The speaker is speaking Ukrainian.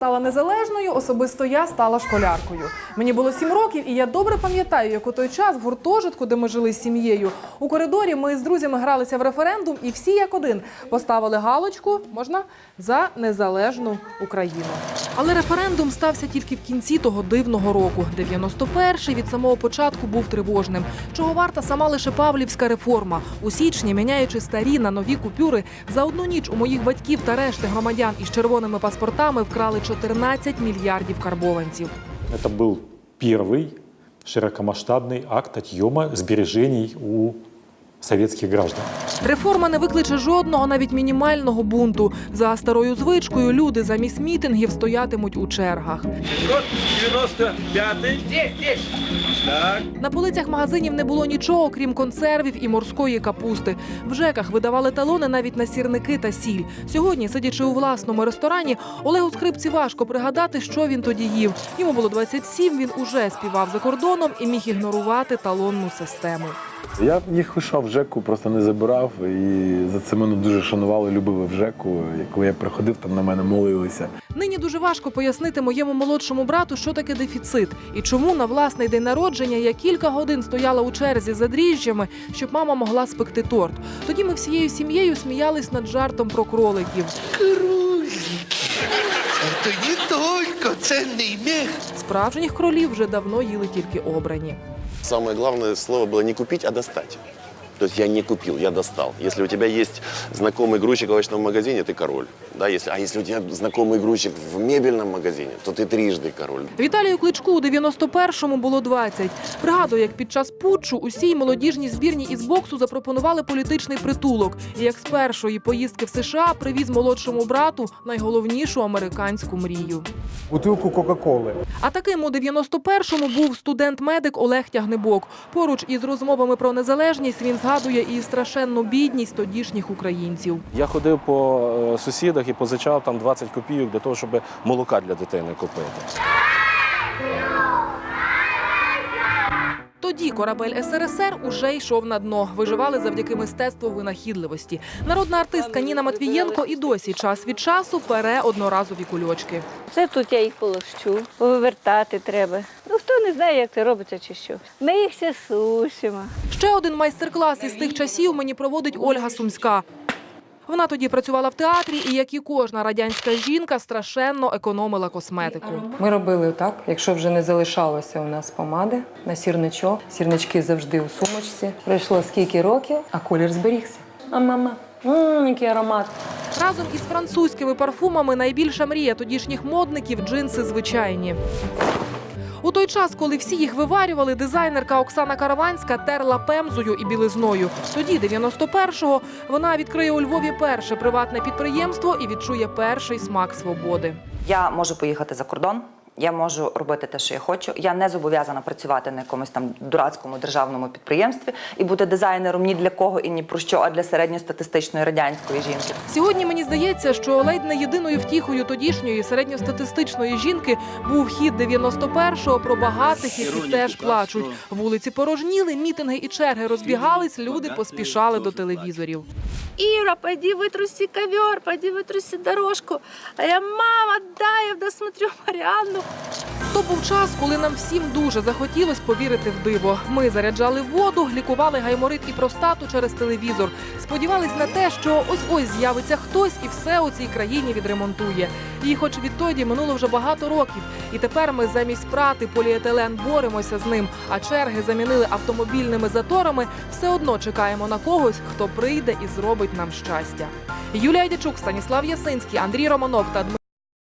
Стала незалежною, особисто я стала школяркою. Мені було сім років, і я добре пам'ятаю, як у той час в гуртожитку, де ми жили з сім'єю, у коридорі ми з друзями гралися в референдум, і всі як один поставили галочку можна за незалежну Україну. Але референдум стався тільки в кінці того дивного року. 91-й від самого початку був тривожним. Чого варта сама лише Павлівська реформа. У січні, міняючи старі на нові купюри, за одну ніч у моїх батьків та решти громадян із червоними паспортами вкрали 14 мільярдів карбованців. Это был первый широкомасштабный акт отъема сбережений у советских граждан. Реформа не викличе жодного, навіть мінімального бунту. За старою звичкою люди замість мітингів стоятимуть у чергах. 95 Здесь, здесь. Так. На полицях магазинів не було нічого, крім консервів і морської капусти. В ЖЕКах видавали талони навіть на сірники та сіль. Сьогодні, сидячи у власному ресторані, Олегу Скрипці важко пригадати, що він тоді їв. Йому було 27, він уже співав за кордоном і міг ігнорувати талонну систему. Я їх лишав в ЖЕКу, просто не забирав. І за це мене дуже шанували, любили в ЖЕКу. І коли я приходив, там на мене молилися. Нині дуже важко пояснити моєму молодшому брату, що таке дефіцит, і чому на власний день народження я кілька годин стояла у черзі за дріжджами, щоб мама могла спекти торт. Тоді ми всією сім'єю сміялись над жартом про кроликів. Это не только ценный мех. Справжніх кролів вже давно їли тільки обрані. Самое главное слово было не купить, а достать. То есть я не купил, я достал. Если у тебя есть знакомый грузчик в овощном магазине, ты король. Да, если, а если у тебя знакомый грузчик в мебельном магазине, то ты трижды король. Віталію Кличку у 91-му було 20. Пригадую, як під час путчу усій молодіжній збірні із боксу запропонували політичний притулок. І як з першої поїздки в США привіз молодшому брату найголовнішу американську мрію. бутилку Кока-Коли. А таким у 91-му був студент-медик Олег Тягнебок. Поруч із розмовами про незалежність він згадує і страшенну бідність тодішніх українців. Я ходив по е, сусідах і позичав там 20 копійок для того, щоб молока для дитини купити. Тоді корабель СРСР уже йшов на дно. Виживали завдяки мистецтву винахідливості. Народна артистка Ніна Матвієнко і досі час від часу пере одноразові кульочки. Це тут я їх полощу, повивертати треба. Ну хто не знає, як це робиться чи що. Ми їх все сушимо. Ще один майстер-клас із тих часів мені проводить Ольга Сумська. Вона тоді працювала в театрі і, як і кожна радянська жінка, страшенно економила косметику. Ми робили так, якщо вже не залишалося у нас помади на сірничок, сірнички завжди у сумочці. Пройшло скільки років, а колір зберігся. А мама, мм, який аромат. Разом із французькими парфумами найбільша мрія тодішніх модників джинси звичайні. У той час, коли всі їх виварювали, дизайнерка Оксана Караванська терла пемзою і білизною. Тоді, 91-го, вона відкриє у Львові перше приватне підприємство і відчує перший смак свободи. Я можу поїхати за кордон. Я можу робити те, що я хочу. Я не зобов'язана працювати на якомусь там дурацькому державному підприємстві і бути дизайнером ні для кого і ні про що, а для середньостатистичної радянської жінки. Сьогодні мені здається, що ледь не єдиною втіхою тодішньої середньостатистичної жінки був хід 91-го про багатих, які теж плачуть. Вулиці порожніли, мітинги і черги розбігались, люди поспішали до телевізорів. Іра, пойди витруси ковер, пойди витруси дорожку. А я мама, дай я досмотрю Маріанну. То був час, коли нам всім дуже захотілось повірити в диво. Ми заряджали воду, лікували гайморит і простату через телевізор. Сподівались на те, що ось ось з'явиться хтось і все у цій країні відремонтує. І, хоч відтоді минуло вже багато років, і тепер ми замість прати поліетилен боремося з ним, а черги замінили автомобільними заторами. Все одно чекаємо на когось, хто прийде і зробить нам щастя. Юлія Дячук, Станіслав Ясинський, Андрій Романов та Дмитро.